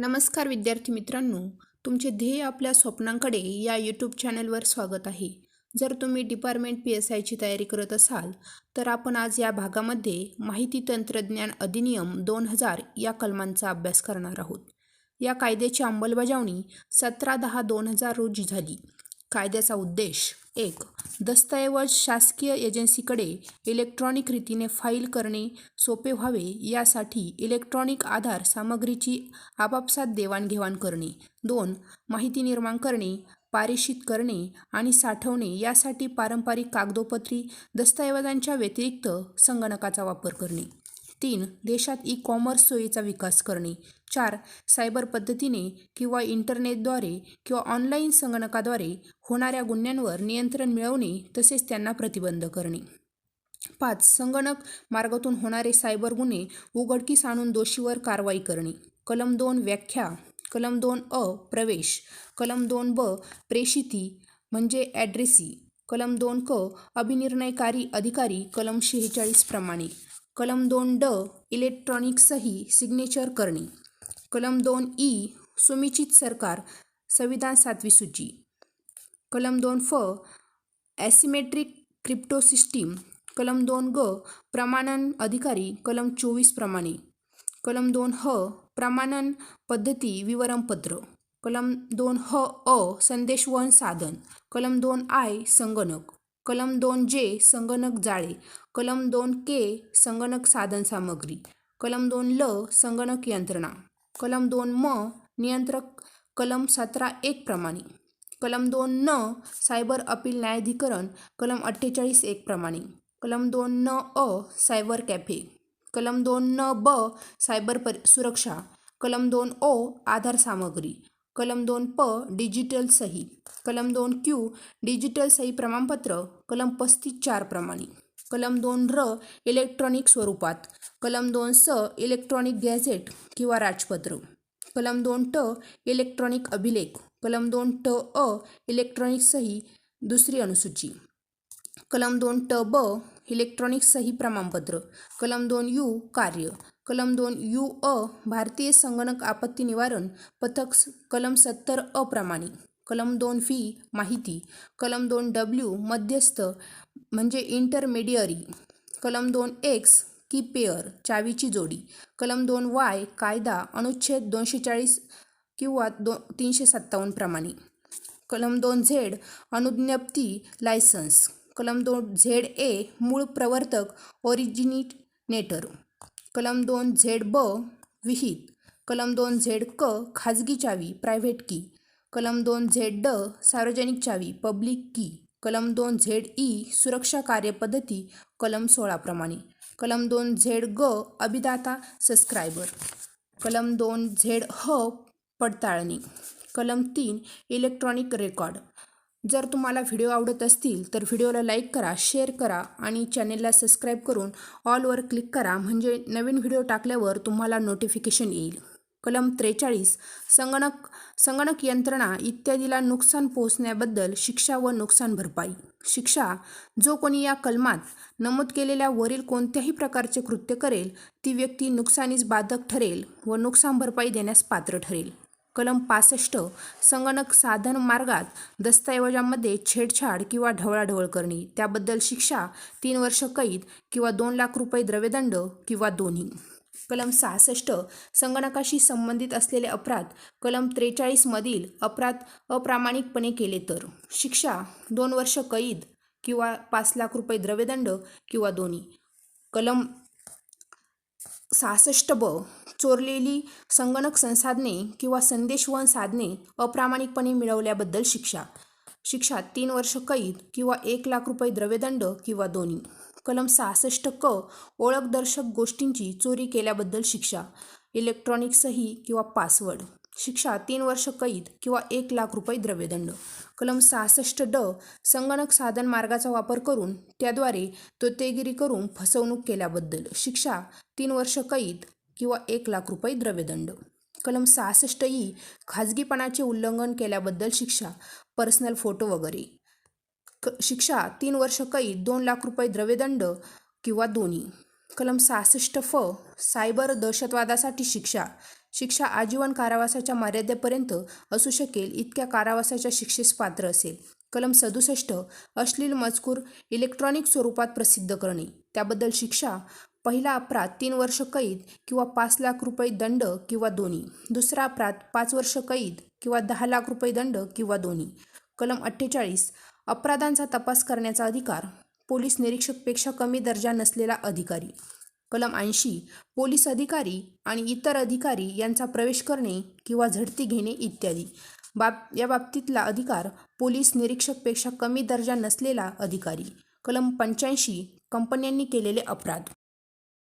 नमस्कार विद्यार्थी मित्रांनो तुमचे ध्येय आपल्या स्वप्नांकडे या यूट्यूब चॅनलवर स्वागत आहे. जर तुम्ही डिपार्टमेंट पी एस आयची तयारी करत असाल तर आपण आज या भागामध्ये माहिती तंत्रज्ञान अधिनियम दोन हजार या कलमांचा अभ्यास करणार आहोत. या कायद्याची अंमलबजावणी सतरा दहा दोन हजार रोजी झाली. कायद्याचा उद्देश एक. दस्तऐवज शासकीय एजन्सीकडे इलेक्ट्रॉनिक रीतीने फाईल करणे सोपे व्हावे यासाठी इलेक्ट्रॉनिक आधार सामग्रीची आपापसात देवाणघेवाण करणे. दोन. माहिती निर्माण करणे पारेषित करणे आणि साठवणे यासाठी पारंपरिक कागदोपत्री दस्तऐवजांच्या व्यतिरिक्त संगणकाचा वापर करणे. तीन. देशात ई कॉमर्स सोयीचा विकास करणे. चार सायबर पद्धतीने किंवा इंटरनेटद्वारे किंवा ऑनलाईन संगणकाद्वारे होणाऱ्या गुन्ह्यांवर नियंत्रण मिळवणे तसेच त्यांना प्रतिबंध करणे. पाच संगणक मार्गातून होणारे सायबर गुन्हे उघडकीस आणून दोषीवर कारवाई करणे. कलम दोन व्याख्या. कलम दोन अ प्रवेश. कलम दोन ब प्रेषिती म्हणजे ॲड्रेसी. कलम दोन क अभिनिर्णयकारी अधिकारी. कलम शेहेचाळीस प्रमाणे. कलम दोन ड इलेक्ट्रॉनिक सही सिग्नेचर करणे. कलम दोन ई सुनिश्चित सरकार संविधान सातवी सूची. कलम दोन फ ॲसिमेट्रिक क्रिप्टो सिस्टीम कलम दोन ग प्रमाणन अधिकारी. कलम चोवीस प्रमाणे. कलम दोन ह प्रमाणन पद्धती विवरणपत्र. कलम दोन ह अ संदेशवहन साधन. कलम दोन आय संगणक. कलम दोन जे संगणक जाळे. कलम दोन के संगणक साधन सामग्री. कलम दोन ल संगणक यंत्रणा. कलम दोन म नियंत्रक कलम सतरा एक प्रमाणे. कलम दोन न सायबर अपील न्यायाधिकरण कलम अठ्ठेचाळीस एक प्रमाणे. कलम दोन न अ सायबर कॅफे. कलम दोन न ब सायबर पर सुरक्षा. कलम दोन ओ आधार सामग्री. कलम दोन प डिजिटल सही. कलम दोन क्यू डिजिटल सही प्रमाणपत्र. कलम पस्तीस चार प्रमाणे. कलम दोन र इलेक्ट्रॉनिक स्वरूपात. कलम दोन स इलेक्ट्रॉनिक गॅझेट किंवा राजपत्र. कलम दोन ट इलेक्ट्रॉनिक अभिलेख. कलम दोन ट अ इलेक्ट्रॉनिक सही दुसरी अनुसूची. कलम दोन ट ब इलेक्ट्रॉनिक सही प्रमाणपत्र. कलम दोन यू कार्य. कलम दोन यू अ भारतीय संगणक आपत्ती निवारण पथक कलम सत्तर अप्रमाणे कलम दोन व्ही माहिती. कलम दोन डब्ल्यू मध्यस्थ म्हणजे इंटरमिडियरी कलम दोन एक्स की पेअर चावीची जोडी. कलम दोन वाय कायदा अनुच्छेद दोनशे चाळीस किंवा दो तीनशे सत्तावन्न प्रमाणे. कलम दोन झेड अनुज्ञप्ती लायसन्स कलम दोन झेड ए मूळ प्रवर्तक ओरिजिनेटर कलम दोन झेड ब विहित. कलम दोन झेड क खाजगी चावी प्रायव्हेट की कलम दोन झेड ड सार्वजनिक चावी पब्लिक की कलम दोन झेड ई सुरक्षा कार्यपद्धती कलम सोळाप्रमाणे कलम दोन झेड ग अभिदाता सबस्क्रायबर. कलम दोन झेड ह पडताळणी. कलम तीन इलेक्ट्रॉनिक रेकॉर्ड. जर तुम्हाला व्हिडिओ आवडत असतील तर व्हिडिओला लाईक करा शेअर करा आणि चॅनेलला सबस्क्राईब करून ऑलवर क्लिक करा म्हणजे नवीन व्हिडिओ टाकल्यावर तुम्हाला नोटिफिकेशन येईल. कलम त्रेचाळीस संगणक संगणक यंत्रणा इत्यादीला नुकसान पोहोचण्याबद्दल शिक्षा व नुकसान भरपाई. शिक्षा जो कोणी या कलमात नमूद केलेल्या वरील कोणत्याही प्रकारचे कृत्य करेल ती व्यक्ती नुकसानीस बाधक ठरेल व नुकसान भरपाई देण्यास पात्र ठरेल. कलम पासष्ट संगणक साधन मार्गात दस्तऐवजामध्ये छेडछाड किंवा ढवळाढवळ करणे. त्याबद्दल शिक्षा तीन वर्ष कैद किंवा दोन लाख रुपये द्रव्यदंड किंवा दोन्ही. कलम सहासष्ट संगणकाशी संबंधित असलेले अपराध कलम त्रेचाळीसमधील अपराध अप्रामाणिकपणे केले तर. शिक्षा दोन वर्ष कैद किंवा पाच लाख रुपये द्रव्यदंड किंवा दोन्ही. कलम सहासष्ट ब चोरलेली संगणक संसाधने किंवा संदेशवहन साधने अप्रामाणिकपणे मिळवल्याबद्दल शिक्षा. शिक्षा तीन वर्ष कैद किंवा एक लाख रुपये द्रव्यदंड किंवा दोन्ही. कलम सहासष्ट क ओळखदर्शक गोष्टींची चोरी केल्याबद्दल शिक्षा इलेक्ट्रॉनिक सही किंवा पासवर्ड. शिक्षा तीन वर्ष कैद किंवा एक लाख रुपये द्रव्यदंड. कलम सहासष्ट ड संगणक साधन मार्गाचा वापर करून त्याद्वारे तोतेगिरी करून फसवणूक केल्याबद्दल शिक्षा तीन वर्ष कैद किंवा एक लाख रुपये द्रव्यदंड. कलम सहासष्ट ई खाजगीपणाचे उल्लंघन केल्याबद्दल शिक्षा पर्सनल फोटो वगैरे. शिक्षा तीन वर्ष कैद दोन लाख रुपये द्रव्यदंड किंवा दोन्ही. कलम सहासष्ट फ सायबर दहशतवादासाठी शिक्षा. शिक्षा आजीवन कारावासाच्या मर्यादेपर्यंत असू शकेल इतक्या कारावासाच्या शिक्षेस पात्र असेल. कलम सदुसष्ट अश्लील मजकूर इलेक्ट्रॉनिक स्वरूपात प्रसिद्ध करणे. त्याबद्दल शिक्षा पहिला अपराध तीन वर्ष कैद किंवा पाच लाख रुपये दंड किंवा दोन्ही. दुसरा अपराध पाच वर्ष कैद किंवा दहा लाख रुपये दंड किंवा दोन्ही. कलम अठ्ठेचाळीस अपराधांचा तपास करण्याचा अधिकार पोलीस निरीक्षकपेक्षा कमी दर्जा नसलेला अधिकारी. कलम ऐंशी पोलीस अधिकारी आणि इतर अधिकारी यांचा प्रवेश करणे किंवा झडती घेणे इत्यादी. बाब या बाबतीतला अधिकार पोलीस निरीक्षकपेक्षा कमी दर्जा नसलेला अधिकारी. कलम पंच्याऐंशी कंपन्यांनी केलेले अपराध.